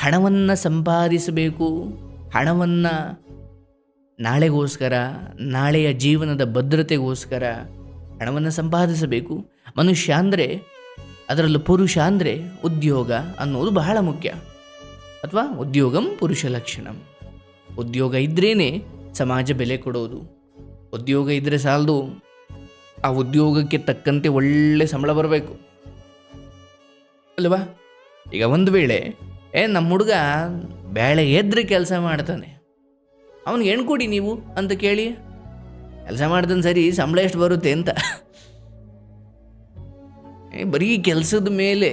ಹಣವನ್ನು ಸಂಪಾದಿಸಬೇಕು, ಹಣವನ್ನು ನಾಳೆಗೋಸ್ಕರ, ನಾಳೆಯ ಜೀವನದ ಭದ್ರತೆಗೋಸ್ಕರ ಹಣವನ್ನು ಸಂಪಾದಿಸಬೇಕು. ಮನುಷ್ಯ ಅಂದರೆ, ಅದರಲ್ಲೂ ಪುರುಷ ಅಂದರೆ ಉದ್ಯೋಗ ಅನ್ನೋದು ಬಹಳ ಮುಖ್ಯ. ಅಥವಾ ಉದ್ಯೋಗಂ ಪುರುಷ ಲಕ್ಷಣಂ. ಉದ್ಯೋಗ ಇದ್ರೇ ಸಮಾಜ ಬೆಲೆ ಕೊಡೋದು. ಉದ್ಯೋಗ ಇದ್ದರೆ ಸಾಲದು. ಆ ಉದ್ಯೋಗಕ್ಕೆ ತಕ್ಕಂತೆ ಒಳ್ಳೆ ಸಂಬಳ ಬರಬೇಕು. ಅಲ್ವಾ? ಈಗ ಒಂದು ವೇಳೆ ಏ ನಮ್ಮ ಹುಡುಗ ಬೇಳೆ ಎದ್ರೆ ಕೆಲಸ ಮಾಡ್ತಾನೆ. ಅವನಿಗೆ ಹೆಣ್ಣು ಕೊಡಿ ನೀವು ಅಂತ ಕೇಳಿ ಕೆಲಸ ಮಾಡ್ತಾನೆ ಸರಿ ಸಂಬಳ ಎಷ್ಟು ಬರುತ್ತೆ ಅಂತ. ಏ, ಬರೀ ಕೆಲಸದ ಮೇಲೆ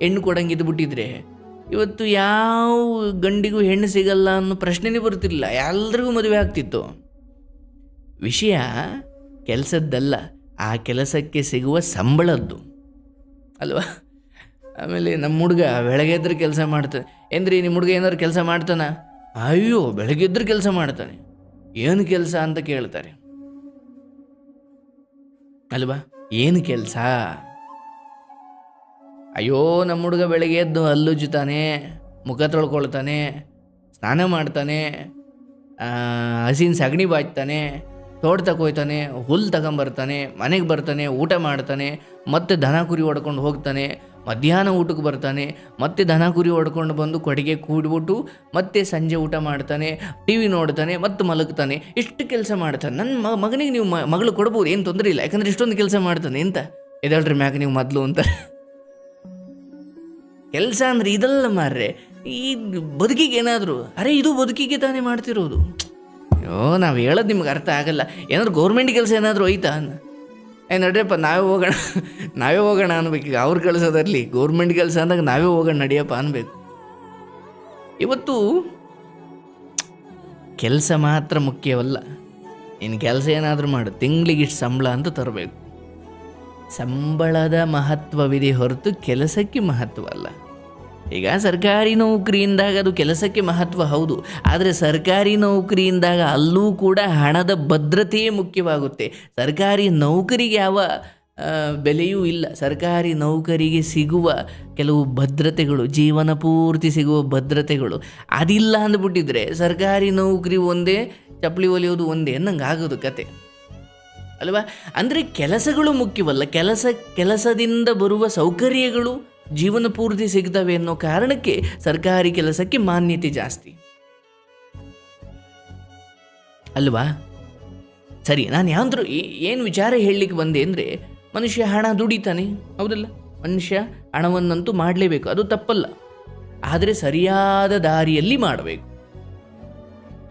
ಹೆಣ್ಣು ಕೊಡಂಗಿದ್ದು ಬಿಟ್ಟಿದ್ರೆ ಇವತ್ತು ಯಾವ ಗಂಡಿಗೂ ಹೆಣ್ಣು ಸಿಗಲ್ಲ ಅನ್ನೋ ಪ್ರಶ್ನೆನೇ ಬರ್ತಿಲ್ಲ ಎಲ್ರಿಗೂ ಮದುವೆ ಆಗ್ತಿತ್ತು. ವಿಷಯ ಕೆಲಸದ್ದಲ್ಲ ಆ ಕೆಲಸಕ್ಕೆ ಸಿಗುವ ಸಂಬಳದ್ದು. ಅಲ್ವಾ? ಆಮೇಲೆ ನಮ್ಮ ಹುಡುಗ ಬೆಳಗ್ಗೆದ್ರೆ ಕೆಲಸ ಮಾಡ್ತಾನೆ ಏನ್ರಿ ನಿಮ್ಮ ಹುಡುಗ ಏನಾದ್ರು ಕೆಲಸ ಮಾಡ್ತಾನ? ಅಯ್ಯೋ ಬೆಳಗ್ಗೆದ್ರೆ ಕೆಲಸ ಮಾಡ್ತಾನೆ. ಏನು ಕೆಲಸ ಅಂತ ಕೇಳ್ತಾರೆ. ಅಲ್ವಾ? ಏನು ಕೆಲಸ? ಅಯ್ಯೋ, ನಮ್ಮ ಹುಡುಗ ಬೆಳಗ್ಗೆ ಎದ್ದು ಹಲ್ಲುಜ್ಜುತ್ತಾನೆ ಮುಖ ತೊಳ್ಕೊಳ್ತಾನೆ, ಸ್ನಾನ ಮಾಡ್ತಾನೆ ಹಸಿನ ಸಗಣಿ ಬಾಚ್ತಾನೆ ತೋಟ ತಗೋಯ್ತಾನೆ ಹುಲ್ಲು ತಗೊಂಬರ್ತಾನೆ, ಮನೆಗೆ ಬರ್ತಾನೆ, ಊಟ ಮಾಡ್ತಾನೆ, ಮತ್ತೆ ದನ ಕುರಿ ಹೊಡ್ಕೊಂಡು ಹೋಗ್ತಾನೆ ಮಧ್ಯಾಹ್ನ ಊಟಕ್ಕೆ ಬರ್ತಾನೆ, ಮತ್ತೆ ದನ ಕುರಿ ಹೊಡ್ಕೊಂಡು ಬಂದು ಕೊಡುಗೆ ಕೂಡ್ಬಿಟ್ಟು ಮತ್ತೆ ಸಂಜೆ ಊಟ ಮಾಡ್ತಾನೆ ಟಿ ವಿ ನೋಡ್ತಾನೆ, ಮತ್ತೆ ಮಲಗ್ತಾನೆ, ಇಷ್ಟು ಕೆಲಸ ಮಾಡ್ತಾನೆ. ನನ್ನ ಮಗನಿಗೆ ನೀವು ಮಗಳು ಕೊಡ್ಬೋದು, ಏನು ತೊಂದರೆ ಇಲ್ಲ, ಯಾಕಂದ್ರೆ ಇಷ್ಟೊಂದು ಕೆಲಸ ಮಾಡ್ತಾನೆ ಅಂತ ಎದಳ್ರಿ ಮ್ಯಾಗ ನೀವು ಮೊದಲು ಅಂತ. ಕೆಲಸ ಅಂದ್ರೆ ಇದೆಲ್ಲ ಮಾರ್ರೆ, ಈ ಬದುಕಿಗೆ ಏನಾದರೂ, ಅರೆ ಇದು ಬದುಕಿಗೆ ತಾನೇ ಮಾಡ್ತಿರೋದು. ಅಯ್ಯೋ, ನಾವು ಹೇಳೋದು ನಿಮ್ಗೆ ಅರ್ಥ ಆಗಲ್ಲ, ಏನಾದ್ರು ಗೌರ್ಮೆಂಟ್ ಕೆಲಸ ಏನಾದರೂ ಹೋಯ್ತಾ ಏ ನಡ್ರಿಯಪ್ಪ ನಾವೇ ಹೋಗೋಣ ನಾವೇ ಹೋಗೋಣ ಅನ್ಬೇಕು. ಈಗ ಅವ್ರು ಕೆಲಸದಲ್ಲಿ ಗೌರ್ಮೆಂಟ್ ಕೆಲಸ ಅಂದಾಗ ನಾವೇ ಹೋಗೋಣ ನಡಿಯಪ್ಪ ಅನ್ಬೇಕು. ಇವತ್ತು ಕೆಲಸ ಮಾತ್ರ ಮುಖ್ಯವಲ್ಲ. ಇನ್ನು ಕೆಲಸ ಏನಾದರೂ ಮಾಡು, ತಿಂಗಳಿಗೆ ಇಷ್ಟು ಸಂಬಳ ಅಂತ ತರಬೇಕು. ಸಂಬಳದ ಮಹತ್ವವಿದೆ ಹೊರತು ಕೆಲಸಕ್ಕೆ ಮಹತ್ವ ಅಲ್ಲ. ಈಗ ಸರ್ಕಾರಿ ನೌಕರಿಯಿಂದಾಗ ಅದು ಕೆಲಸಕ್ಕೆ ಮಹತ್ವ ಹೌದು. ಆದರೆ ಸರ್ಕಾರಿ ನೌಕರಿಯಿಂದಾಗ ಅಲ್ಲೂ ಕೂಡ ಹಣದ ಭದ್ರತೆಯೇ ಮುಖ್ಯವಾಗುತ್ತೆ. ಸರ್ಕಾರಿ ನೌಕರಿಗೆ ಯಾವ ಬೆಲೆಯೂ ಇಲ್ಲ. ಸರ್ಕಾರಿ ನೌಕರಿಗೆ ಸಿಗುವ ಕೆಲವು ಭದ್ರತೆಗಳು, ಜೀವನ ಪೂರ್ತಿ ಸಿಗುವ ಭದ್ರತೆಗಳು. ಅದಿಲ್ಲ ಅಂದ್ಬಿಟ್ಟಿದ್ರೆ ಸರ್ಕಾರಿ ನೌಕರಿ ಒಂದೇ, ಚಪ್ಪಲಿ ಒಲಿಯೋದು ಒಂದೇ ಅನ್ನಂಗೆ ಆಗೋದು ಕತೆ. ಅಲ್ವಾ? ಅಂದರೆ ಕೆಲಸಗಳು ಮುಖ್ಯವಲ್ಲ. ಕೆಲಸ, ಕೆಲಸದಿಂದ ಬರುವ ಸೌಕರ್ಯಗಳು ಜೀವನ ಪೂರ್ತಿ ಸಿಗ್ತವೆ ಅನ್ನೋ ಕಾರಣಕ್ಕೆ ಸರ್ಕಾರಿ ಕೆಲಸಕ್ಕೆ ಮಾನ್ಯತೆ ಜಾಸ್ತಿ. ಅಲ್ವಾ? ಸರಿ, ನಾನು ಯಾವ್ದಾರು ಏನು ವಿಚಾರ ಹೇಳಲಿಕ್ಕೆ ಬಂದೆ ಅಂದರೆ, ಮನುಷ್ಯ ಹಣ ದುಡಿತಾನೆ, ಹೌದಲ್ಲ? ಮನುಷ್ಯ ಹಣವನ್ನಂತೂ ಮಾಡಲೇಬೇಕು, ಅದು ತಪ್ಪಲ್ಲ. ಆದರೆ ಸರಿಯಾದ ದಾರಿಯಲ್ಲಿ ಮಾಡಬೇಕು.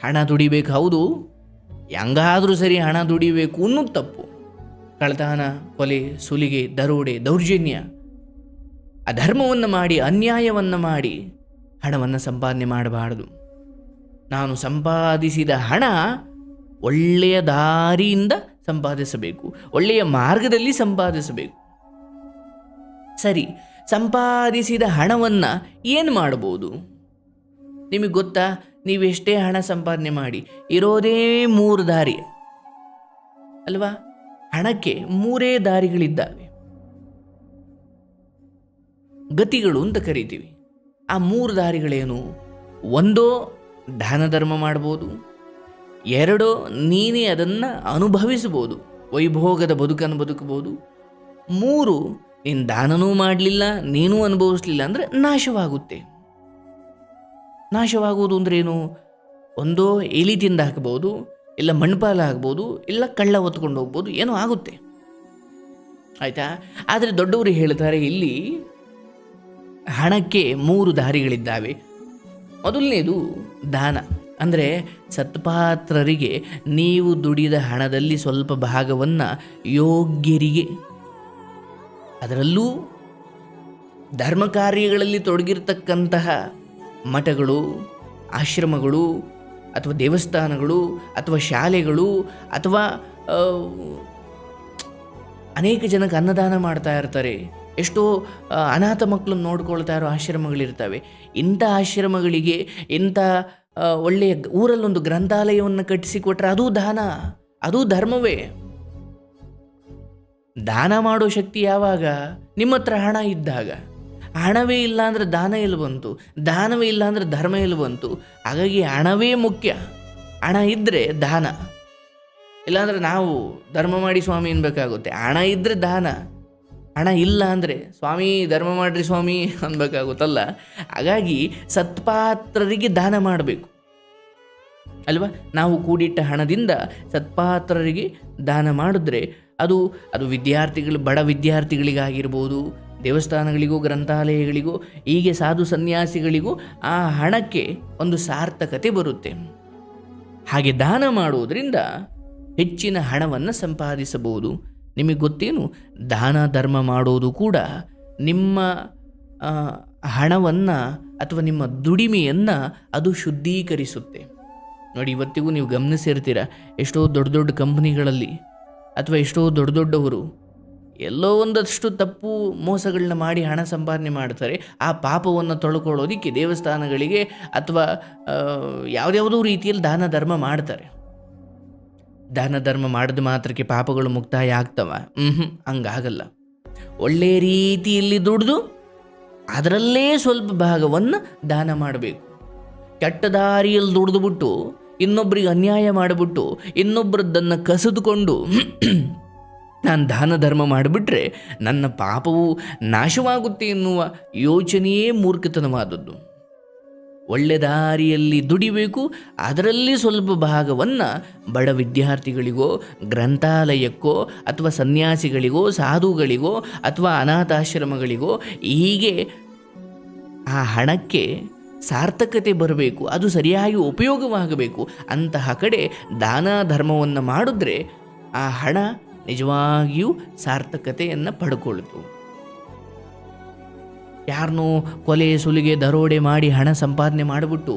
ಹಣ ದುಡಿಬೇಕು, ಹೌದು. ಹೆಂಗಾದರೂ ಸರಿ ಹಣ ದುಡಿಬೇಕು ಅನ್ನೋದು ತಪ್ಪು. ಕಳ್ತನ, ಕೊಲೆ, ಸುಲಿಗೆ, ದರೋಡೆ, ದೌರ್ಜನ್ಯ ಅಧರ್ಮವನ್ನು ಮಾಡಿ, ಅನ್ಯಾಯವನ್ನು ಮಾಡಿ ಹಣವನ್ನು ಸಂಪಾದನೆ ಮಾಡಬಾರದು. ನಾನು ಸಂಪಾದಿಸಿದ ಹಣ ಒಳ್ಳೆಯ ದಾರಿಯಿಂದ ಸಂಪಾದಿಸಬೇಕು, ಒಳ್ಳೆಯ ಮಾರ್ಗದಲ್ಲಿ ಸಂಪಾದಿಸಬೇಕು. ಸರಿ, ಸಂಪಾದಿಸಿದ ಹಣವನ್ನು ಏನು ಮಾಡ್ಬೋದು ನಿಮಗೆ ಗೊತ್ತಾ? ನೀವೆಷ್ಟೇ ಹಣ ಸಂಪಾದನೆ ಮಾಡಿ, ಇರೋದೇ ಮೂರು ದಾರಿ. ಅಲ್ವಾ? ಹಣಕ್ಕೆ ಮೂರೇ ದಾರಿಗಳಿದ್ದಾವೆ. ಗತಿಗಳು ಅಂತ ಕರಿತೀವಿ. ಆ ಮೂರು ದಾರಿಗಳೇನು ಒಂದೋ ದಾನ ಧರ್ಮ ಮಾಡ್ಬೋದು, ಎರಡೋ ನೀನೇ ಅದನ್ನು ಅನುಭವಿಸ್ಬೋದು, ವೈಭೋಗದ ಬದುಕನ್ನು ಬದುಕಬಹುದು ಮೂರು ನೀನು ದಾನನೂ ಮಾಡಲಿಲ್ಲ, ನೀನೂ ಅನುಭವಿಸ್ಲಿಲ್ಲ ಅಂದರೆ ನಾಶವಾಗುತ್ತೆ. ನಾಶವಾಗುವುದು ಅಂದ್ರೇನು ಒಂದೋ ಎಲಿ ತಿಂದ ಹಾಕ್ಬೋದು, ಇಲ್ಲ ಮಣ್ಪಾಲ ಆಗ್ಬೋದು, ಇಲ್ಲ ಕಳ್ಳ ಹೊತ್ಕೊಂಡು ಹೋಗ್ಬೋದು, ಏನೋ ಆಗುತ್ತೆ. ಆಯಿತಾ? ಆದರೆ ದೊಡ್ಡವರು ಹೇಳ್ತಾರೆ ಇಲ್ಲಿ ಹಣಕ್ಕೆ ಮೂರು ದಾರಿಗಳಿದ್ದಾವೆ. ಮೊದಲನೇದು ದಾನ. ಅಂದರೆ ಸತ್ಪಾತ್ರರಿಗೆ ನೀವು ದುಡಿದ ಹಣದಲ್ಲಿ ಸ್ವಲ್ಪ ಭಾಗವನ್ನು ಯೋಗ್ಯರಿಗೆ, ಅದರಲ್ಲೂ ಧರ್ಮ ಕಾರ್ಯಗಳಲ್ಲಿ ತೊಡಗಿರ್ತಕ್ಕಂತಹ ಮಠಗಳು, ಆಶ್ರಮಗಳು, ಅಥವಾ ದೇವಸ್ಥಾನಗಳು, ಅಥವಾ ಶಾಲೆಗಳು, ಅಥವಾ ಅನೇಕ ಜನಕ್ಕೆ ಅನ್ನದಾನ ಮಾಡ್ತಾ ಇರ್ತಾರೆ. ಎಷ್ಟೋ ಅನಾಥ ಮಕ್ಕಳನ್ನು ನೋಡ್ಕೊಳ್ತಾ ಇರೋ ಆಶ್ರಮಗಳಿರ್ತವೆ. ಇಂಥ ಆಶ್ರಮಗಳಿಗೆ ಇಂಥ ಒಳ್ಳೆಯ ಊರಲ್ಲೊಂದು ಗ್ರಂಥಾಲಯವನ್ನು ಕಟ್ಟಿಸಿಕೊಟ್ರೆ ಅದು ದಾನ, ಅದು ಧರ್ಮವೇ. ದಾನ ಮಾಡೋ ಶಕ್ತಿ ಯಾವಾಗ? ನಿಮ್ಮ ಹತ್ರ ಹಣ ಇದ್ದಾಗ. ಹಣವೇ ಇಲ್ಲ ಅಂದರೆ ದಾನ ಎಲ್ಲಿ ಬಂತು? ದಾನವೇ ಇಲ್ಲ ಅಂದರೆ ಧರ್ಮ ಎಲ್ಲಿ ಬಂತು? ಹಾಗಾಗಿ ಹಣವೇ ಮುಖ್ಯ. ಹಣ ಇದ್ದರೆ ದಾನ. ಇಲ್ಲಾಂದ್ರೆ ನಾವು ಧರ್ಮ ಮಾಡಿ ಸ್ವಾಮಿ ಅನ್ಬೇಕಾಗುತ್ತೆ. ಹಣ ಇದ್ದರೆ ದಾನ. ಹಣ ಇಲ್ಲ ಅಂದರೆ, ಸ್ವಾಮಿ ಧರ್ಮ ಮಾಡ್ರಿ ಸ್ವಾಮಿ ಅನ್ಬೇಕಾಗುತ್ತಲ್ಲ ಹಾಗಾಗಿ ಸತ್ಪಾತ್ರರಿಗೆ ದಾನ ಮಾಡಬೇಕು. ಅಲ್ವಾ? ನಾವು ಕೂಡಿಟ್ಟ ಹಣದಿಂದ ಸತ್ಪಾತ್ರರಿಗೆ ದಾನ ಮಾಡಿದ್ರೆ ಅದು ಅದು ವಿದ್ಯಾರ್ಥಿಗಳು, ಬಡ ವಿದ್ಯಾರ್ಥಿಗಳಿಗಾಗಿರ್ಬೋದು, ದೇವಸ್ಥಾನಗಳಿಗೂ, ಗ್ರಂಥಾಲಯಗಳಿಗೂ, ಹೀಗೆ ಸಾಧು ಸನ್ಯಾಸಿಗಳಿಗೂ ಆ ಹಣಕ್ಕೆ ಒಂದು ಸಾರ್ಥಕತೆ ಬರುತ್ತೆ. ಹಾಗೆ ದಾನ ಮಾಡುವುದರಿಂದ ಹೆಚ್ಚಿನ ಹಣವನ್ನು ಸಂಪಾದಿಸಬಹುದು. ನಿಮಗೆ ಗೊತ್ತೇನು? ದಾನ, ಧರ್ಮ ಮಾಡೋದು ಕೂಡ ನಿಮ್ಮ ಹಣವನ್ನು ಅಥವಾ ನಿಮ್ಮ ದುಡಿಮೆಯನ್ನು ಅದು ಶುದ್ಧೀಕರಿಸುತ್ತೆ. ನೋಡಿ, ಇವತ್ತಿಗೂ ನೀವು ಗಮನಿಸಿರ್ತೀರ, ಎಷ್ಟೋ ದೊಡ್ಡ ದೊಡ್ಡ ಕಂಪ್ನಿಗಳಲ್ಲಿ ಅಥವಾ ಎಷ್ಟೋ ದೊಡ್ಡ ದೊಡ್ಡವರು ಎಲ್ಲೋ ಒಂದಷ್ಟು ತಪ್ಪು ಮೋಸಗಳನ್ನ ಮಾಡಿ ಹಣ ಸಂಪಾದನೆ ಮಾಡ್ತಾರೆ, ಆ ಪಾಪವನ್ನು ತೊಳ್ಕೊಳ್ಳೋದಕ್ಕೆ ದೇವಸ್ಥಾನಗಳಿಗೆ ಅಥವಾ ಯಾವುದ್ಯಾವುದೋ ರೀತಿಯಲ್ಲಿ ದಾನ, ಧರ್ಮ ಮಾಡ್ತಾರೆ. ದಾನ ಧರ್ಮ ಮಾಡಿದ ಮಾತ್ರಕ್ಕೆ ಪಾಪಗಳು ಮುಕ್ತಾಯ ಆಗ್ತವ. ಹ್ಞೂ ಹಂಗಾಗಲ್ಲ. ಒಳ್ಳೆಯ ರೀತಿಯಲ್ಲಿ ದುಡಿದು ಅದರಲ್ಲೇ ಸ್ವಲ್ಪ ಭಾಗವನ್ನು ದಾನ ಮಾಡಬೇಕು. ಕೆಟ್ಟ ದಾರಿಯಲ್ಲಿ ದುಡಿದುಬಿಟ್ಟು ಇನ್ನೊಬ್ಬರಿಗೆ ಅನ್ಯಾಯ ಮಾಡಿಬಿಟ್ಟು ಇನ್ನೊಬ್ಬರದ್ದನ್ನು ಕಸಿದುಕೊಂಡು ನಾನು ದಾನ ಧರ್ಮ ಮಾಡಿಬಿಟ್ರೆ ನನ್ನ ಪಾಪವು ನಾಶವಾಗುತ್ತೆ ಎನ್ನುವ ಯೋಚನೆಯೇ ಮೂರ್ಖತನವಾದದ್ದು. ಒಳ್ಳೆ ದಾರಿಯಲ್ಲಿ ದುಡಿಬೇಕು. ಅದರಲ್ಲಿ ಸ್ವಲ್ಪ ಭಾಗವನ್ನು ಬಡ ವಿದ್ಯಾರ್ಥಿಗಳಿಗೋ, ಗ್ರಂಥಾಲಯಕ್ಕೋ, ಅಥವಾ ಸನ್ಯಾಸಿಗಳಿಗೋ, ಸಾಧುಗಳಿಗೋ, ಅಥವಾ ಅನಾಥಾಶ್ರಮಗಳಿಗೋ ಹೀಗೆ ಆ ಹಣಕ್ಕೆ ಸಾರ್ಥಕತೆ ಬರಬೇಕು. ಅದು ಸರಿಯಾಗಿ ಉಪಯೋಗವಾಗಬೇಕು. ಅಂತಹ ಕಡೆ ದಾನ ಧರ್ಮವನ್ನು ಮಾಡಿದ್ರೆ ಆ ಹಣ ನಿಜವಾಗಿಯೂ ಸಾರ್ಥಕತೆಯನ್ನು ಪಡ್ಕೊಳ್ತು. ಯಾರನ್ನೋ ಕೊಲೆ, ಸುಲಿಗೆ, ದರೋಡೆ ಮಾಡಿ ಹಣ ಸಂಪಾದನೆ ಮಾಡಿಬಿಟ್ಟು,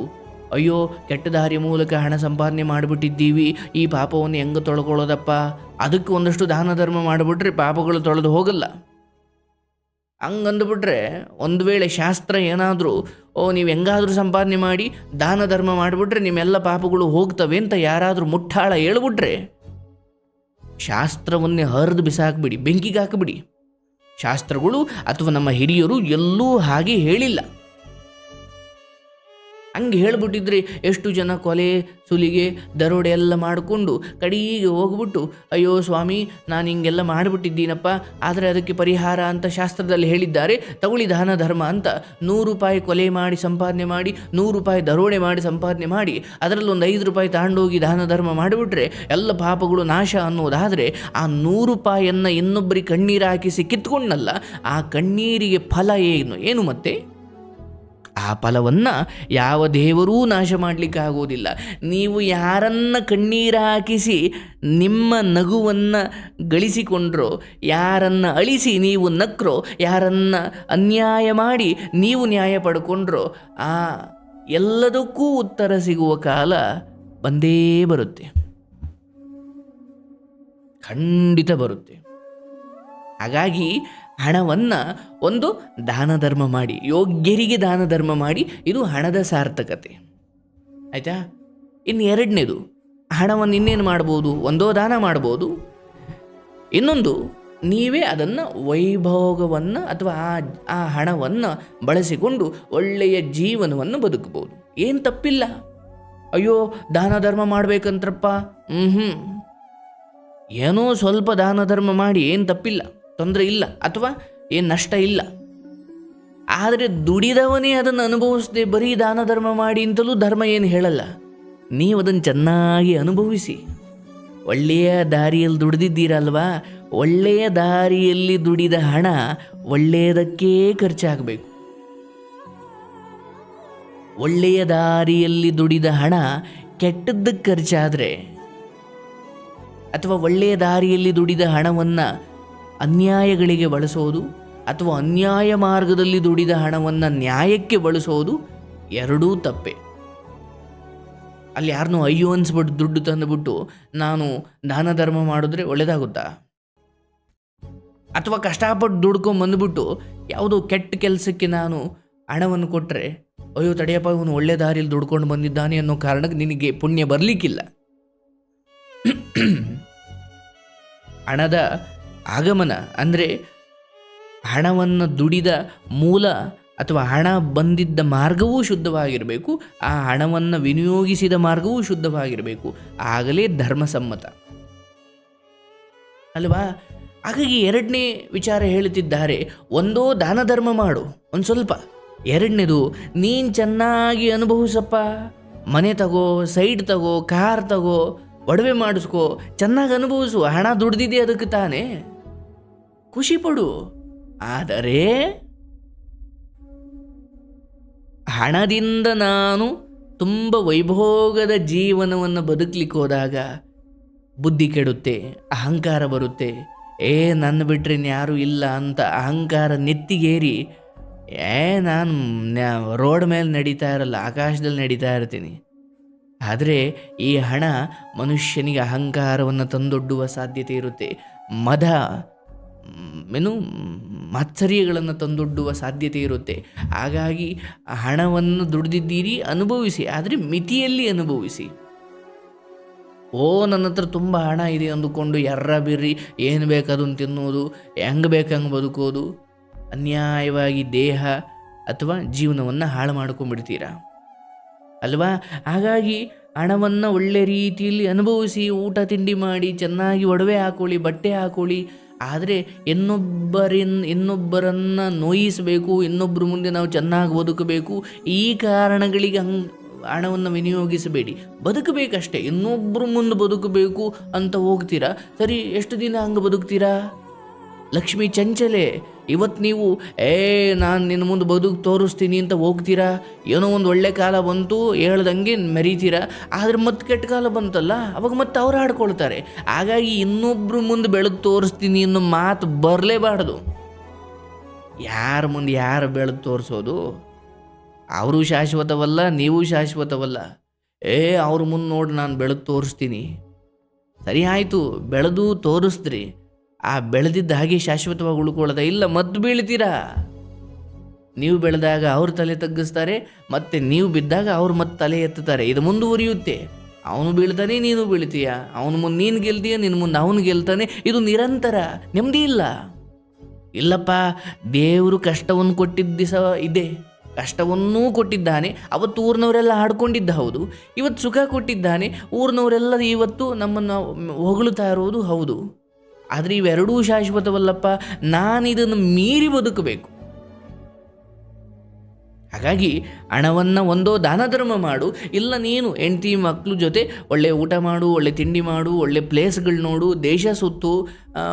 ಅಯ್ಯೋ ಕೆಟ್ಟ ದಾರಿ ಮೂಲಕ ಹಣ ಸಂಪಾದನೆ ಮಾಡಿಬಿಟ್ಟಿದ್ದೀವಿ, ಈ ಪಾಪವನ್ನು ಹೆಂಗೆ ತೊಳ್ಕೊಳ್ಳೋದಪ್ಪ? ಅದಕ್ಕೆ ಒಂದಷ್ಟು ದಾನ ಧರ್ಮ ಮಾಡಿಬಿಟ್ರೆ ಪಾಪಗಳು ತೊಳೆದು ಹೋಗಲ್ಲ. ಹಂಗಂದ್ಬಿಟ್ರೆ ಒಂದು ವೇಳೆ ಶಾಸ್ತ್ರ ಏನಾದರೂ, ಓ, ನೀವು ಹೆಂಗಾದರೂ ಸಂಪಾದನೆ ಮಾಡಿ ದಾನ ಧರ್ಮ ಮಾಡಿಬಿಟ್ರೆ ನಿಮ್ಮೆಲ್ಲ ಪಾಪಗಳು ಹೋಗ್ತವೆ ಅಂತ ಯಾರಾದರೂ ಮುಟ್ಟಾಳ ಹೇಳ್ಬಿಟ್ರೆ, ಶಾಸ್ತ್ರವನ್ನೇ ಹರಿದು ಬಿಸಾಕ್ಬಿಡಿ, ಬೆಂಕಿಗೆ ಹಾಕಿಬಿಡಿ. ಶಾಸ್ತ್ರಗಳು ಅಥವಾ ನಮ್ಮ ಹಿರಿಯರು ಎಲ್ಲೂ ಹಾಗೆ ಹೇಳಿಲ್ಲ. ಹಂಗೆ ಹೇಳ್ಬಿಟ್ಟಿದ್ರೆ ಎಷ್ಟು ಜನ ಕೊಲೆ, ಸುಲಿಗೆ, ದರೋಡೆ ಎಲ್ಲ ಮಾಡಿಕೊಂಡು ಕಡೀಗೆ ಹೋಗ್ಬಿಟ್ಟು, ಅಯ್ಯೋ ಸ್ವಾಮಿ, ನಾನು ಹಿಂಗೆಲ್ಲ ಮಾಡಿಬಿಟ್ಟಿದ್ದೀನಪ್ಪ, ಆದರೆ ಅದಕ್ಕೆ ಪರಿಹಾರ ಅಂತ ಶಾಸ್ತ್ರದಲ್ಲಿ ಹೇಳಿದ್ದಾರೆ. ತಗೊಳ್ಳಿ ದಾನ ಧರ್ಮ ಅಂತ ನೂರು ರೂಪಾಯಿ ಕೊಲೆ ಮಾಡಿ ಸಂಪಾದನೆ ಮಾಡಿ, ನೂರು ರೂಪಾಯಿ ದರೋಡೆ ಮಾಡಿ ಸಂಪಾದನೆ ಮಾಡಿ, ಅದರಲ್ಲಿ ಒಂದು ಐದು ರೂಪಾಯಿ ತಗೊಂಡೋಗಿ ದಾನ ಧರ್ಮ ಮಾಡಿಬಿಟ್ರೆ ಎಲ್ಲ ಪಾಪಗಳು ನಾಶ ಅನ್ನೋದಾದರೆ ಆ ನೂರು ರೂಪಾಯಿಯನ್ನು ಇನ್ನೊಬ್ಬರಿಗೆ ಕಣ್ಣೀರು ಹಾಕಿಸಿ ಕಿತ್ಕೊಂಡಲ್ಲ ಆ ಕಣ್ಣೀರಿಗೆ ಫಲ ಏನು? ಏನು ಮತ್ತೆ? ಆ ಫಲವನ್ನು ಯಾವ ದೇವರೂ ನಾಶ ಮಾಡಲಿಕ್ಕೆ ಆಗೋದಿಲ್ಲ. ನೀವು ಯಾರನ್ನ ಕಣ್ಣೀರು ಹಾಕಿಸಿ ನಿಮ್ಮ ನಗುವನ್ನು ಗಳಿಸಿಕೊಂಡ್ರೋ, ಯಾರನ್ನ ಅಳಿಸಿ ನೀವು ನಕ್ರೋ, ಯಾರನ್ನ ಅನ್ಯಾಯ ಮಾಡಿ ನೀವು ನ್ಯಾಯ ಪಡ್ಕೊಂಡ್ರೋ, ಆ ಎಲ್ಲದಕ್ಕೂ ಉತ್ತರ ಸಿಗುವ ಕಾಲ ಬಂದೇ ಬರುತ್ತೆ. ಖಂಡಿತ ಬರುತ್ತೆ. ಹಾಗಾಗಿ ಹಣವನ್ನು ಒಂದು ದಾನ ಧರ್ಮ ಮಾಡಿ, ಯೋಗ್ಯರಿಗೆ ದಾನ ಧರ್ಮ ಮಾಡಿ, ಇದು ಹಣದ ಸಾರ್ಥಕತೆ. ಆಯಿತಾ? ಇನ್ನು ಎರಡನೇದು, ಹಣವನ್ನು ಇನ್ನೇನು ಮಾಡ್ಬೋದು? ಒಂದೋ ದಾನ ಮಾಡ್ಬೋದು. ಇನ್ನೊಂದು, ನೀವೇ ಅದನ್ನು ವೈಭೋಗವನ್ನು ಅಥವಾ ಆ ಆ ಹಣವನ್ನು ಬಳಸಿಕೊಂಡು ಒಳ್ಳೆಯ ಜೀವನವನ್ನು ಬದುಕಬಹುದು ಏನು ತಪ್ಪಿಲ್ಲ. ಅಯ್ಯೋ, ದಾನ ಧರ್ಮ ಮಾಡ್ಬೇಕಂತ್ರಪ್ಪ. ಹ್ಞೂ ಏನೋ ಸ್ವಲ್ಪ ದಾನ ಧರ್ಮ ಮಾಡಿ, ಏನು ತಪ್ಪಿಲ್ಲ. ತೊಂದರೆ ಇಲ್ಲ ಅಥವಾ ಏನು ನಷ್ಟ ಇಲ್ಲ. ಆದರೆ ದುಡಿದವನೇ ಅದನ್ನು ಅನುಭವಿಸದೆ ಬರೀ ದಾನ ಧರ್ಮ ಮಾಡಿ ಅಂತಲೂ ಧರ್ಮ ಏನು ಹೇಳಲ್ಲ. ನೀವು ಅದನ್ನು ಚೆನ್ನಾಗಿ ಅನುಭವಿಸಿ. ಒಳ್ಳೆಯ ದಾರಿಯಲ್ಲಿ ದುಡಿದಿದ್ದೀರಲ್ವಾ? ಒಳ್ಳೆಯ ದಾರಿಯಲ್ಲಿ ದುಡಿದ ಹಣ ಒಳ್ಳೆಯದಕ್ಕೇ ಖರ್ಚಾಗಬೇಕು. ಒಳ್ಳೆಯ ದಾರಿಯಲ್ಲಿ ದುಡಿದ ಹಣ ಕೆಟ್ಟದ್ದಕ್ಕೆ ಖರ್ಚಾದರೆ ಅಥವಾ ಒಳ್ಳೆಯ ದಾರಿಯಲ್ಲಿ ದುಡಿದ ಹಣವನ್ನು ಅನ್ಯಾಯಗಳಿಗೆ ಬಳಸೋದು ಅಥವಾ ಅನ್ಯಾಯ ಮಾರ್ಗದಲ್ಲಿ ದುಡಿದ ಹಣವನ್ನು ನ್ಯಾಯಕ್ಕೆ ಬಳಸೋದು ಎರಡೂ ತಪ್ಪೆ. ಅಲ್ಲಿ ಯಾರನ್ನೂ ಅಯ್ಯೋ ಅನ್ಸ್ಬಿಟ್ಟು ದುಡ್ಡು ತಂದುಬಿಟ್ಟು ನಾನು ದಾನ ಧರ್ಮ ಮಾಡಿದ್ರೆ ಒಳ್ಳೇದಾಗುತ್ತಾ? ಅಥವಾ ಕಷ್ಟಪಟ್ಟು ದುಡ್ಕೊಂಬಂದುಬಿಟ್ಟು ಯಾವುದೋ ಕೆಟ್ಟ ಕೆಲಸಕ್ಕೆ ನಾನು ಹಣವನ್ನು ಕೊಟ್ಟರೆ ಅಯ್ಯೋ ತಡೆಯಪ್ಪ, ಇವನು ಒಳ್ಳೆ ದಾರಿಯಲ್ಲಿ ದುಡ್ಕೊಂಡು ಬಂದಿದ್ದಾನೆ ಅನ್ನೋ ಕಾರಣಕ್ಕೆ ನಿನಗೆ ಪುಣ್ಯ ಬರಲಿಕ್ಕಿಲ್ಲ. ಹಣದ ಆಗಮನ ಅಂದರೆ ಹಣವನ್ನು ದುಡಿದ ಮೂಲ ಅಥವಾ ಹಣ ಬಂದಿದ್ದ ಮಾರ್ಗವೂ ಶುದ್ಧವಾಗಿರಬೇಕು, ಆ ಹಣವನ್ನು ವಿನಿಯೋಗಿಸಿದ ಮಾರ್ಗವೂ ಶುದ್ಧವಾಗಿರಬೇಕು. ಆಗಲೇ ಧರ್ಮಸಮ್ಮತ. ಅಲ್ವಾ? ಹಾಗಾಗಿ ಎರಡನೇ ವಿಚಾರ ಹೇಳುತ್ತಿದ್ದಾರೆ, ಒಂದೋ ದಾನ ಧರ್ಮ ಮಾಡು, ಒಂದು ಸ್ವಲ್ಪ. ಎರಡನೇದು, ನೀನು ಚೆನ್ನಾಗಿ ಅನುಭವಿಸಪ್ಪ. ಮನೆ ತಗೋ, ಸೈಡ್ ತಗೋ, ಕಾರ್ ತಗೋ, ಒಡವೆ ಮಾಡಿಸ್ಕೋ, ಚೆನ್ನಾಗಿ ಅನುಭವಿಸು, ಹಣ ದುಡ್ದಿದೆ ಅದಕ್ಕೆ ತಾನೇ? ಖುಷಿ ಪಡು. ಆದರೆ ಹಣದಿಂದ ನಾನು ತುಂಬ ವೈಭೋಗದ ಜೀವನವನ್ನು ಬದುಕಲಿಕ್ಕೆ ಹೋದಾಗ ಬುದ್ಧಿ ಕೆಡುತ್ತೆ, ಅಹಂಕಾರ ಬರುತ್ತೆ. ಏ, ನನ್ನ ಬಿಟ್ಟರೆ ಯಾರು ಇಲ್ಲ ಅಂತ ಅಹಂಕಾರ ನೆತ್ತಿಗೇರಿ, ಏ, ನಾನು ರೋಡ್ ಮೇಲೆ ನಡೀತಾ ಇರಲ್ಲ, ಆಕಾಶದಲ್ಲಿ ನಡೀತಾ ಇರ್ತೀನಿ. ಆದರೆ ಈ ಹಣ ಮನುಷ್ಯನಿಗೆ ಅಹಂಕಾರವನ್ನು ತಂದೊಡ್ಡುವ ಸಾಧ್ಯತೆ ಇರುತ್ತೆ. ಮದ ಏನು ಮಾತ್ಸರ್ಯಗಳನ್ನು ತಂದೊಡ್ಡುವ ಸಾಧ್ಯತೆ ಇರುತ್ತೆ. ಹಾಗಾಗಿ ಹಣವನ್ನು ದುಡಿದಿದ್ದೀರಿ, ಅನುಭವಿಸಿ. ಆದರೆ ಮಿತಿಯಲ್ಲಿ ಅನುಭವಿಸಿ. ಓ, ನನ್ನ ಹತ್ರ ತುಂಬ ಹಣ ಇದೆ ಅಂದುಕೊಂಡು ಎರ್ರ ಬಿರ್ರಿ, ಏನು ಬೇಕು ಅದನ್ನು ತಿನ್ನೋದು, ಹೆಂಗೆ ಬೇಕು ಹಂಗೆ ಬದುಕೋದು? ಅನ್ಯಾಯವಾಗಿ ದೇಹ ಅಥವಾ ಜೀವನವನ್ನು ಹಾಳು ಮಾಡ್ಕೊಂಡ್ಬಿಡ್ತೀರಾ? ಅಲ್ವಾ? ಹಾಗಾಗಿ ಹಣವನ್ನು ಒಳ್ಳೆ ರೀತಿಯಲ್ಲಿ ಅನುಭವಿಸಿ, ಊಟ ತಿಂಡಿ ಮಾಡಿ, ಚೆನ್ನಾಗಿ ಒಡವೆ ಹಾಕೊಳ್ಳಿ, ಬಟ್ಟೆ ಹಾಕೊಳ್ಳಿ ಆದರೆ ಇನ್ನೊಬ್ಬರಿನ್, ಇನ್ನೊಬ್ಬರನ್ನು ನೋಯಿಸಬೇಕು ಇನ್ನೊಬ್ಬರ ಮುಂದೆ ನಾವು ಚೆನ್ನಾಗಿ ಬದುಕಬೇಕು, ಈ ಕಾರಣಗಳಿಗೆ ಹಂಗೆ ಹಣವನ್ನು ವಿನಿಯೋಗಿಸಬೇಡಿ. ಬದುಕಬೇಕಷ್ಟೇ. ಇನ್ನೊಬ್ಬರ ಮುಂದೆ ಬದುಕಬೇಕು ಅಂತ ಹೋಗ್ತೀರಾ? ಸರಿ, ಎಷ್ಟು ದಿನ ಹಂಗೆ ಬದುಕ್ತೀರಾ? ಲಕ್ಷ್ಮಿ ಚಂಚಲೆ ಇವತ್ತು ನೀವು, ಏ, ನಾನು ನಿನ್ನ ಮುಂದೆ ಬದುಕು ತೋರಿಸ್ತೀನಿ ಅಂತ ಹೋಗ್ತೀರಾ? ಏನೋ ಒಂದು ಒಳ್ಳೆ ಕಾಲ ಬಂತು, ಹೇಳ್ದಂಗೆ ಮೆರೀತೀರಾ? ಆದರೆ ಮತ್ತೆ ಕೆಟ್ಟ ಕಾಲ ಬಂತಲ್ಲ, ಅವಾಗ ಮತ್ತೆ ಅವ್ರು ಆಡ್ಕೊಳ್ತಾರೆ. ಹಾಗಾಗಿ ಇನ್ನೊಬ್ಬರು ಮುಂದೆ ಬೆಳೆದು ತೋರಿಸ್ತೀನಿ ಅನ್ನೋ ಮಾತು ಬರಲೇಬಾರ್ದು. ಯಾರ ಮುಂದೆ ಯಾರು ಬೆಳೆದು ತೋರಿಸೋದು? ಅವರು ಶಾಶ್ವತವಲ್ಲ, ನೀವು ಶಾಶ್ವತವಲ್ಲ. ಏ, ಅವ್ರ ಮುಂದೆ ನೋಡಿ, ನಾನು ಬೆಳೆದು ತೋರಿಸ್ತೀನಿ. ಸರಿ ಆಯಿತು, ಬೆಳೆದು ತೋರಿಸಿದ್ರಿ. ಆ ಬೆಳೆದಿದ್ದ ಹಾಗೆ ಶಾಶ್ವತವಾಗಿ ಉಳ್ಕೊಳ್ಳೋದ ಇಲ್ಲ, ಮದ್ದು ಬೀಳ್ತೀರಾ? ನೀವು ಬೆಳೆದಾಗ ಅವ್ರ ತಲೆ ತಗ್ಗಿಸ್ತಾರೆ, ಮತ್ತೆ ನೀವು ಬಿದ್ದಾಗ ಅವ್ರು ಮತ್ತೆ ತಲೆ ಎತ್ತುತ್ತಾರೆ. ಇದು ಮುಂದುವರಿಯುತ್ತೆ. ಅವನು ಬೀಳ್ತಾನೆ, ನೀನು ಬೀಳ್ತೀಯ? ಅವನ ಮುಂದೆ ನೀನು ಗೆಲ್ತೀಯ ನಿನ್ನ ಮುಂದೆ ಅವನು ಗೆಲ್ತಾನೆ? ಇದು ನಿರಂತರ, ನೆಮ್ಮದಿ ಇಲ್ಲ. ಇಲ್ಲಪ್ಪ, ದೇವರು ಕಷ್ಟವನ್ನು ಕೊಟ್ಟಿದ್ದ ದಿವಸ ಇದೆ. ಕಷ್ಟವನ್ನೂ ಕೊಟ್ಟಿದ್ದಾನೆ. ಅವತ್ತು ಊರಿನವರೆಲ್ಲ ಆಡ್ಕೊಂಡಿದ್ದ ಹೌದು. ಇವತ್ತು ಸುಖ ಕೊಟ್ಟಿದ್ದಾನೆ. ಊರಿನವರೆಲ್ಲ ಇವತ್ತು ನಮ್ಮನ್ನು ಹೊಗಳುತ್ತಾ ಇರೋದು ಹೌದು. ಆದರೆ ಇವೆರಡೂ ಶಾಶ್ವತವಲ್ಲಪ್ಪ ನಾನು ಇದನ್ನು ಮೀರಿ ಬದುಕಬೇಕು. ಹಾಗಾಗಿ ಹಣವನ್ನು ಒಂದೋ ದಾನ ಧರ್ಮ ಮಾಡು, ಇಲ್ಲ ನೀನು ಹೆಂಡತಿ ಮಕ್ಕಳು ಜೊತೆ ಒಳ್ಳೆ ಊಟ ಮಾಡು, ಒಳ್ಳೆ ತಿಂಡಿ ಮಾಡು, ಒಳ್ಳೆ ಪ್ಲೇಸ್ಗಳು ನೋಡು, ದೇಶ ಸುತ್ತು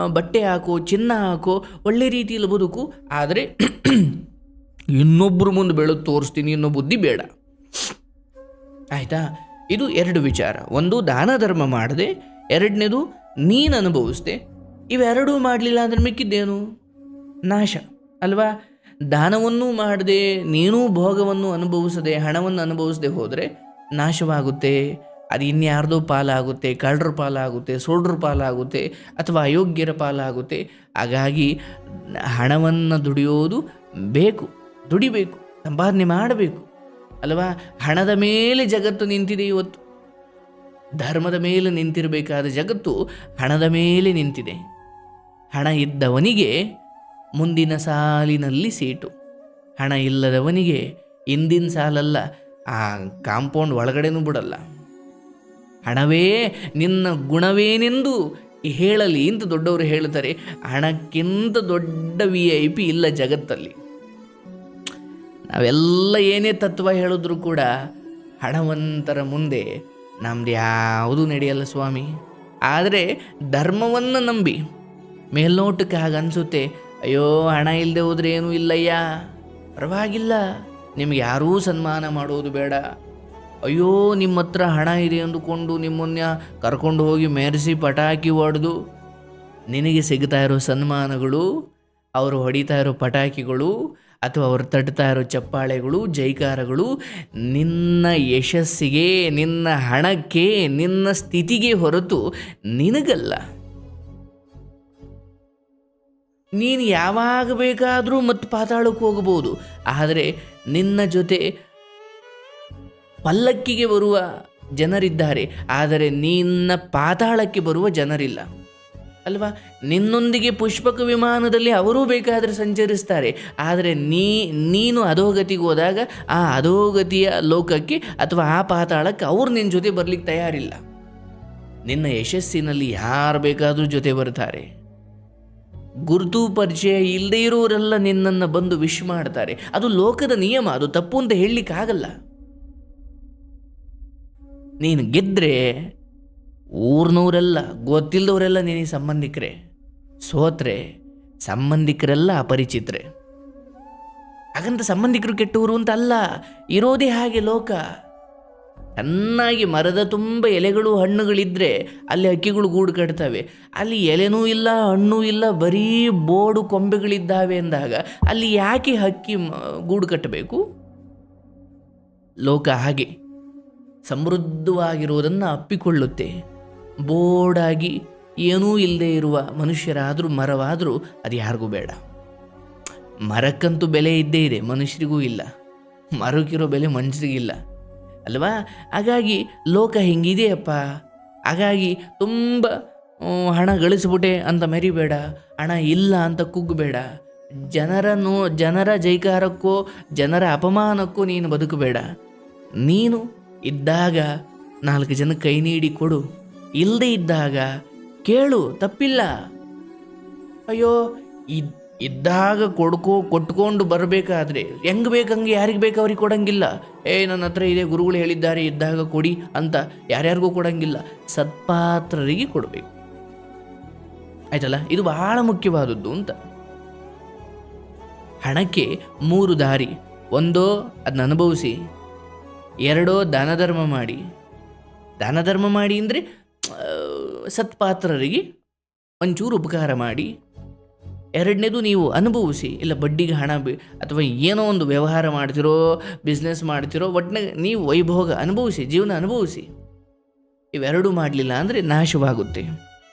ಬಟ್ಟೆ ಹಾಕು, ಚಿನ್ನ ಹಾಕು, ಒಳ್ಳೆ ರೀತಿಯಲ್ಲಿ ಬದುಕು. ಆದರೆ ಇನ್ನೊಬ್ಬರು ಮುಂದೆ ಬೆಳೆದು ತೋರಿಸ್ತೀನಿ ಅನ್ನೋ ಬುದ್ಧಿ ಬೇಡ. ಆಯಿತಾ? ಇದು ಎರಡು ವಿಚಾರ. ಒಂದು, ದಾನ ಧರ್ಮ ಮಾಡದೆ, ಎರಡನೇದು, ನೀನು ಅನುಭವಿಸ್ದೆ. ಇವೆರಡೂ ಮಾಡಲಿಲ್ಲ ಅಂದ್ರೆ ಮಿಕ್ಕಿದ್ದೇನು? ನಾಶ. ಅಲ್ವಾ? ದಾನವನ್ನೂ ಮಾಡದೆ, ನೀನೂ ಭೋಗವನ್ನು ಅನುಭವಿಸದೆ, ಹಣವನ್ನು ಅನುಭವಿಸದೆ ಹೋದರೆ ನಾಶವಾಗುತ್ತೆ. ಅದು ಇನ್ಯಾರ್ದೋ ಪಾಲಾಗುತ್ತೆ, ಕಳ್ಳರ ಪಾಲಾಗುತ್ತೆ, ಸೋಡ್ರ ಪಾಲಾಗುತ್ತೆ ಅಥವಾ ಅಯೋಗ್ಯರ ಪಾಲಾಗುತ್ತೆ. ಹಾಗಾಗಿ ಹಣವನ್ನು ದುಡಿಯೋದು ಬೇಕು, ದುಡಿಬೇಕು, ಸಂಪಾದನೆ ಮಾಡಬೇಕು. ಅಲ್ವಾ? ಹಣದ ಮೇಲೆ ಜಗತ್ತು ನಿಂತಿದೆ ಇವತ್ತು. ಧರ್ಮದ ಮೇಲೆ ನಿಂತಿರಬೇಕಾದ ಜಗತ್ತು ಹಣದ ಮೇಲೆ ನಿಂತಿದೆ. ಹಣ ಇದ್ದವನಿಗೆ ಮುಂದಿನ ಸಾಲಿನಲ್ಲಿ ಸೀಟು. ಹಣ ಇಲ್ಲದವನಿಗೆ ಹಿಂದಿನ ಸಾಲಲ್ಲ, ಆ ಕಾಂಪೌಂಡ್ ಒಳಗಡೆನೂ ಬಿಡಲ್ಲ. ಹಣವೇ ನಿನ್ನ ಗುಣವೇನೆಂದು ಹೇಳಲಿ ಅಂತ ದೊಡ್ಡವರು ಹೇಳ್ತಾರೆ ಹಣಕ್ಕಿಂತ ದೊಡ್ಡ ವಿ ಐ ಪಿ ಇಲ್ಲ ಜಗತ್ತಲ್ಲಿ. ನಾವೆಲ್ಲ ಏನೇ ತತ್ವ ಹೇಳಿದ್ರು ಕೂಡ ಹಣವಂತರ ಮುಂದೆ ನಮ್ದು ಯಾವುದೂ ನಡೆಯಲ್ಲ ಸ್ವಾಮಿ. ಆದರೆ ಧರ್ಮವನ್ನು ನಂಬಿ. ಮೇಲ್ನೋಟಕ್ಕೆ ಹಾಗೆ ಅನಿಸುತ್ತೆ, ಅಯ್ಯೋ, ಹಣ ಇಲ್ಲದೆ ಹೋದ್ರೆ ಏನೂ ಇಲ್ಲಯ್ಯ. ಪರವಾಗಿಲ್ಲ, ನಿಮ್ಗೆ ಯಾರೂ ಸನ್ಮಾನ ಮಾಡೋದು ಬೇಡ. ಅಯ್ಯೋ ನಿಮ್ಮ ಹತ್ರ ಹಣ ಇದೆ ಅಂದುಕೊಂಡು ನಿಮ್ಮನ್ನ ಕರ್ಕೊಂಡು ಹೋಗಿ ಮೆರೆಸಿ ಪಟಾಕಿ ಹೊಡೆದು, ನಿನಗೆ ಸಿಗ್ತಾ ಇರೋ ಸನ್ಮಾನಗಳು, ಅವರು ಹೊಡಿತಾ ಇರೋ ಪಟಾಕಿಗಳು, ಅಥವಾ ಅವರು ತಟ್ತಾ ಇರೋ ಚಪ್ಪಾಳೆಗಳು, ಜೈಕಾರಗಳು, ನಿನ್ನ ಯಶಸ್ಸಿಗೆ, ನಿನ್ನ ಹಣಕ್ಕೆ, ನಿನ್ನ ಸ್ಥಿತಿಗೆ ಹೊರತು ನಿನಗಲ್ಲ. ನೀನು ಯಾವಾಗ ಬೇಕಾದರೂ ಮತ್ತೆ ಪಾತಾಳಕ್ಕೆ ಹೋಗಬಹುದು. ಆದರೆ ನಿನ್ನ ಜೊತೆ ಪಲ್ಲಕ್ಕಿಗೆ ಬರುವ ಜನರಿದ್ದಾರೆ. ಆದರೆ ನಿನ್ನ ಪಾತಾಳಕ್ಕೆ ಬರುವ ಜನರಿಲ್ಲ. ಅಲ್ವಾ? ನಿನ್ನೊಂದಿಗೆ ಪುಷ್ಪಕ ವಿಮಾನದಲ್ಲಿ ಅವರೂ ಬೇಕಾದರೆ ಸಂಚರಿಸ್ತಾರೆ. ಆದರೆ ನೀ, ನೀನು ಅಧೋಗತಿಗೆ ಹೋದಾಗ ಆ ಅಧೋಗತಿಯ ಲೋಕಕ್ಕೆ ಅಥವಾ ಆ ಪಾತಾಳಕ್ಕೆ ಅವ್ರು ನಿನ್ನ ಜೊತೆ ಬರಲಿಕ್ಕೆ ತಯಾರಿಲ್ಲ. ನಿನ್ನ ಯಶಸ್ಸಿನಲ್ಲಿ ಯಾರು ಬೇಕಾದರೂ ಜೊತೆ ಬರ್ತಾರೆ. ಗುರುತು ಪರಿಚಯ ಇಲ್ಲದೇ ಇರೋರೆಲ್ಲ ನಿನ್ನನ್ನು ಬಂದು ವಿಶ್ ಮಾಡ್ತಾರೆ. ಅದು ಲೋಕದ ನಿಯಮ, ಅದು ತಪ್ಪು ಅಂತ ಹೇಳಲಿಕ್ಕಾಗಲ್ಲ ನೀನು ಗೆದ್ದರೆ ಊರ್ನವರೆಲ್ಲ ಗೊತ್ತಿಲ್ಲದವರೆಲ್ಲ ನೀನು ಸಂಬಂಧಿಕರೇ. ಸೋತ್ರೆ, ಸಂಬಂಧಿಕರೆಲ್ಲ ಅಪರಿಚಿತ್ರೆ. ಹಾಗಂತ ಸಂಬಂಧಿಕರು ಕೆಟ್ಟವರು ಅಂತ ಅಲ್ಲ, ಇರೋದೇ ಹಾಗೆ ಲೋಕ. ಚೆನ್ನಾಗಿ ಮರದ ತುಂಬ ಎಲೆಗಳು ಹಣ್ಣುಗಳಿದ್ದರೆ ಅಲ್ಲಿ ಹಕ್ಕಿಗಳು ಗೂಡು ಕಟ್ತವೆ. ಅಲ್ಲಿ ಎಲೆನೂ ಇಲ್ಲ, ಹಣ್ಣು ಇಲ್ಲ, ಬರೀ ಬೋಡು ಕೊಂಬೆಗಳಿದ್ದಾವೆ ಅಂದಾಗ ಅಲ್ಲಿ ಯಾಕೆ ಹಕ್ಕಿ ಗೂಡು ಕಟ್ಟಬೇಕು? ಲೋಕ ಹಾಗೆ ಸಮೃದ್ಧವಾಗಿರುವುದನ್ನು ಅಪ್ಪಿಕೊಳ್ಳುತ್ತೆ. ಬೋರ್ಡಾಗಿ ಏನೂ ಇಲ್ಲದೆ ಇರುವ ಮನುಷ್ಯರಾದರೂ ಮರವಾದರೂ ಅದು ಯಾರಿಗೂ ಬೇಡ. ಮರಕ್ಕಂತೂ ಬೆಲೆ ಇದ್ದೇ ಇದೆ, ಮನುಷ್ಯರಿಗೂ ಇಲ್ಲ. ಮರಕ್ಕಿರೋ ಬೆಲೆ ಮನುಷ್ಯರಿಗಿಲ್ಲ. ಅಲ್ವಾ? ಹಾಗಾಗಿ ಲೋಕ ಹಿಂಗಿದೆಯಪ್ಪ. ಹಾಗಾಗಿ ತುಂಬ ಹಣ ಗಳಿಸ್ಬಿಟ್ಟೆ ಅಂತ ಮೆರಿಬೇಡ. ಹಣ ಇಲ್ಲ ಅಂತ ಕುಗ್ಗಬೇಡ ಜನರನ್ನು, ಜನರ ಜೈಕಾರಕ್ಕೋ, ಜನರ ಅಪಮಾನಕ್ಕೂ ನೀನು ಬದುಕಬೇಡ. ನೀನು ಇದ್ದಾಗ ನಾಲ್ಕು ಜನ ಕೈ ನೀಡಿ ಕೊಡು. ಇಲ್ಲದೆ ಇದ್ದಾಗ ಕೇಳು, ತಪ್ಪಿಲ್ಲ. ಅಯ್ಯೋ ಇದ್ದಾಗ ಕೊಡ್ಕೋ, ಕೊಟ್ಕೊಂಡು ಬರಬೇಕಾದ್ರೆ ಹೆಂಗೆ ಬೇಕಂಗೆ ಯಾರಿಗೆ ಬೇಕು ಅವ್ರಿಗೆ ಕೊಡಂಗಿಲ್ಲ. ಏ, ನನ್ನ ಹತ್ರ ಇದೆ, ಗುರುಗಳು ಹೇಳಿದ್ದಾರೆ, ಇದ್ದಾಗ ಕೊಡಿ ಅಂತ ಯಾರ್ಯಾರಿಗೂ ಕೊಡಂಗಿಲ್ಲ. ಸತ್ಪಾತ್ರರಿಗೆ ಕೊಡಬೇಕು. ಆಯ್ತಲ್ಲ? ಇದು ಬಹಳ ಮುಖ್ಯವಾದದ್ದು ಅಂತ. ಹಣಕ್ಕೆ ಮೂರು ದಾರಿ. ಒಂದೋ ಅದನ್ನ ಅನುಭವಿಸಿ. ಎರಡೋ ದಾನ ಧರ್ಮ ಮಾಡಿ. ದಾನ ಧರ್ಮ ಮಾಡಿ ಅಂದರೆ ಸತ್ಪಾತ್ರರಿಗೆ ಒಂಚೂರು ಉಪಕಾರ ಮಾಡಿ. ಎರಡನೇದು ನೀವು ಅನುಭವಿಸಿ, ಇಲ್ಲ ಬಡ್ಡಿಗೆ ಹಣ ಬಿ, ಅಥವಾ ಏನೋ ಒಂದು ವ್ಯವಹಾರ ಮಾಡ್ತಿರೋ ಬಿಸ್ನೆಸ್ ಮಾಡ್ತಿರೋ ಒಟ್ಟಿನಾಗ ನೀವು ವೈಭೋಗ ಅನುಭವಿಸಿ, ಜೀವನ ಅನುಭವಿಸಿ. ಇವೆರಡೂ ಮಾಡಲಿಲ್ಲ ಅಂದರೆ ನಾಶವಾಗುತ್ತೆ.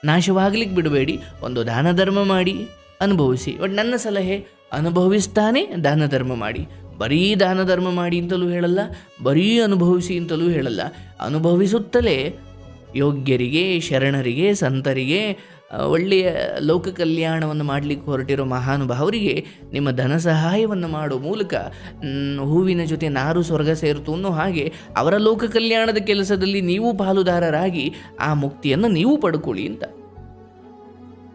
ನಾಶವಾಗ್ಲಿಕ್ಕೆ ಬಿಡಬೇಡಿ, ಒಂದು ದಾನ ಧರ್ಮ ಮಾಡಿ, ಅನುಭವಿಸಿ. ಬಟ್ ನನ್ನ ಸಲಹೆ, ಅನುಭವಿಸ್ತಾನೆ ದಾನ ಧರ್ಮ ಮಾಡಿ. ಬರೀ ದಾನ ಧರ್ಮ ಮಾಡಿ ಅಂತಲೂ ಹೇಳಲ್ಲ, ಬರೀ ಅನುಭವಿಸಿ ಅಂತಲೂ ಹೇಳಲ್ಲ. ಅನುಭವಿಸುತ್ತಲೇ ಯೋಗ್ಯರಿಗೆ, ಶರಣರಿಗೆ, ಸಂತರಿಗೆ ಒಳ್ಳೆಯ ಲೋಕ ಕಲ್ಯಾಣವನ್ನು ಮಾಡಲಿಕ್ಕೆ ಹೊರಟಿರೋ ಮಹಾನುಭಾವರಿಗೆ ನಿಮ್ಮ ಧನ ಸಹಾಯವನ್ನು ಮಾಡೋ ಮೂಲಕ ಹೂವಿನ ಜೊತೆ ನಾರು ಸ್ವರ್ಗ ಸೇರಿತು ಅನ್ನೋ ಹಾಗೆ ಅವರ ಲೋಕ ಕಲ್ಯಾಣದ ಕೆಲಸದಲ್ಲಿ ನೀವು ಪಾಲುದಾರರಾಗಿ ಆ ಮುಕ್ತಿಯನ್ನು ನೀವು ಪಡ್ಕೊಳ್ಳಿ ಅಂತ.